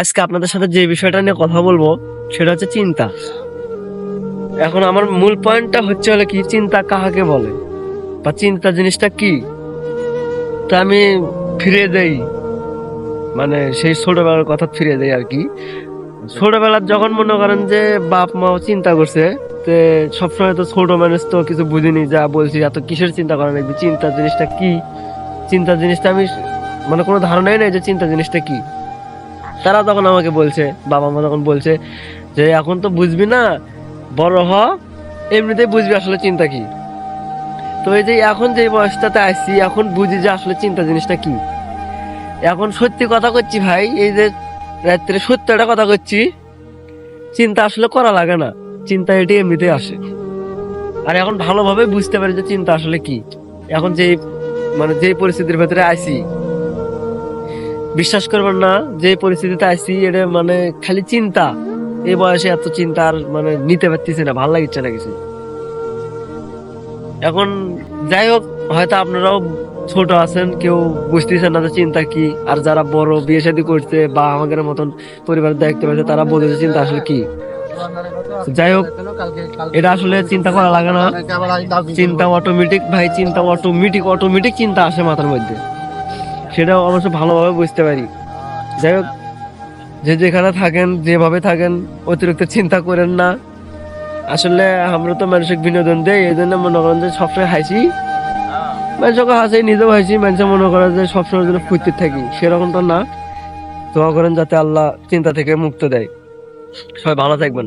আজকে আপনাদের সাথে যে বিষয়টা নিয়ে কথা বলব, সেটা হচ্ছে চিন্তা। এখন আমার মূল পয়েন্টটা হচ্ছে হলো কি, চিন্তা কাহাকে বলে? বা চিন্তা জিনিসটা কি? তা আমি ফিরে দেই। মানে সেই ছোটবেলার কথা ফিরে দেই আর কি। ছোটবেলার যখন মনে করেন যে বাপ মাও চিন্তা করছে, তে সবসময় তো ছোট মানুষ তো কিছু বুঝিনি, যা বলছি, এত কিসের চিন্তা করা লাগবে চিন্তা জিনিসটা কি? চিন্তা জিনিসটা আমি মানে কোনো ধারণাই নেই যে চিন্তা জিনিসটা কি। তারা তখন আমাকে বলছে, বাবা মা তখন বলছে যে, এখন তো বুঝবি না, বড় হ, এমনিতেই বুঝবি আসলে চিন্তা কি? তো এই যে এখন যে বয়সটাতে আসছি, এখন বুঝি যে আসলে চিন্তা জিনিসটা কি। এখন সত্যি কথা করছি ভাই, এই যে রাত্রে সত্য একটা কথা করছি চিন্তা আসলে করা লাগে না, চিন্তা এটি এমনিতেই আসে। আর এখন ভালোভাবে বুঝতে পারি যে চিন্তা আসলে কি। এখন যে মানে যে পরিস্থিতির ভেতরে আছি বিশ্বাস করবেন না, যে পরিস্থিতিতে আছি এটা মানে খালি চিন্তা। এই বয়সে এত চিন্তা আর মানে নিতে পারতেছি না, ভালো লাগছে না কিছু। এখন যাই হোক, হয়তো আপনারাও ছোট আছেন, কেউ বুঝতেছেন না যে চিন্তা কি, আর যারা বড় বিয়ে শাদী করছে বা আমাদের মতন পরিবার দেখতে পাচ্ছে তারা বোঝে চিন্তা আসলে কি। যাই হোক, এটা আসলে চিন্তা করা লাগে না। চিন্তা অটোমেটিক ভাই, চিন্তা অটোমেটিক অটোমেটিক চিন্তা আসে মাথার মধ্যে। সেটা অবশ্য ভালোভাবে বুঝতে পারি। যাই হোক, যে যেখানে থাকেন, যেভাবে থাকেন, অতিরিক্ত চিন্তা করেন না। আসলে আমরা তো মানসিক বিনোদন দেই, এই জন্য মনে করেন যে সবসময় হাসি। মানুষকে হাসি নিজেও হাসি মানুষ মনে করে যে সবসময় যেন ফুর্তি থাকি, সেরকমটা না। দোয়া করেন যাতে আল্লাহ চিন্তা থেকে মুক্ত দেয়। সবাই ভালো থাকবেন।